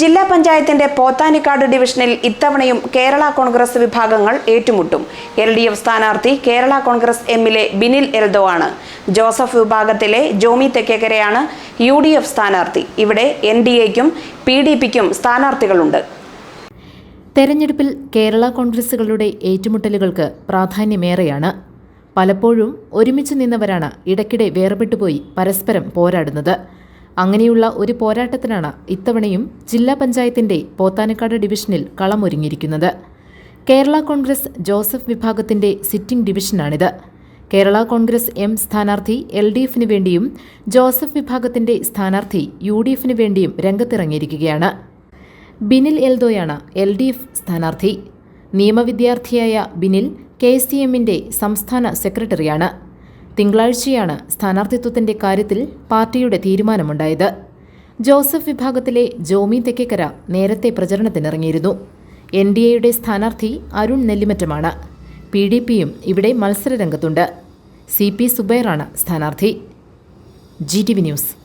ജില്ലാ പഞ്ചായത്തിന്റെ പോത്താനിക്കാട് ഡിവിഷനിൽ ഇത്തവണയും കേരള കോൺഗ്രസ് വിഭാഗങ്ങൾ ഏറ്റുമുട്ടും. എൽ ഡി എഫ് സ്ഥാനാർത്ഥി കേരള കോൺഗ്രസ് എമ്മിലെ ബിനിൽ എൽദോ ആണ് ജോസഫ് വിഭാഗത്തിലെ ജോമി തെക്കേക്കരയാണ് യു ഡി എഫ് സ്ഥാനാർത്ഥി. ഇവിടെ എൻ ഡി എക്കും പി ഡി പിക്കും സ്ഥാനാർത്ഥികളുണ്ട്. തെരഞ്ഞെടുപ്പിൽ കേരള കോൺഗ്രസുകളുടെ ഏറ്റുമുട്ടലുകൾക്ക് പ്രാധാന്യമേറെയാണ്. പലപ്പോഴും ഒരുമിച്ച് നിന്നവരാണ് ഇടയ്ക്കിടെ വേർപെട്ടുപോയി പരസ്പരം പോരാടുന്നത്. അങ്ങനെയുള്ള ഒരു പോരാട്ടത്തിനാണ് ഇത്തവണയും ജില്ലാ പഞ്ചായത്തിന്റെ പോത്താനക്കാട് ഡിവിഷനിൽ കളമൊരുങ്ങിയിരിക്കുന്നത്. കേരള കോൺഗ്രസ് ജോസഫ് വിഭാഗത്തിന്റെ സിറ്റിംഗ് ഡിവിഷനാണിത്. കേരള കോൺഗ്രസ് എം സ്ഥാനാർത്ഥി എൽ ഡി എഫിന് വേണ്ടിയും ജോസഫ് വിഭാഗത്തിന്റെ സ്ഥാനാർത്ഥി യു ഡി എഫിന് വേണ്ടിയും രംഗത്തിറങ്ങിയിരിക്കുകയാണ്. ബിനിൽ എൽദോയാണ് എൽ ഡി എഫ് സ്ഥാനാർത്ഥി. നിയമവിദ്യാർത്ഥിയായ ബിനിൽ കെ സി എമ്മിന്റെ സംസ്ഥാന സെക്രട്ടറിയാണ്. തിങ്കളാഴ്ചയാണ് സ്ഥാനാർത്ഥിത്വത്തിന്റെ കാര്യത്തിൽ പാർട്ടിയുടെ തീരുമാനമുണ്ടായത്. ജോസഫ് വിഭാഗത്തിലെ ജോമി തെക്കേക്കര നേരത്തെ പ്രചരണത്തിനിറങ്ങിയിരുന്നു. എൻ ഡി എയുടെ സ്ഥാനാർത്ഥി അരുൺ നെല്ലിമറ്റമാണ്. പി ഡി പിയും ഇവിടെ മത്സരരംഗത്തുണ്ട്. സി പി സുബൈറാണ് സ്ഥാനാർത്ഥി. G T V news.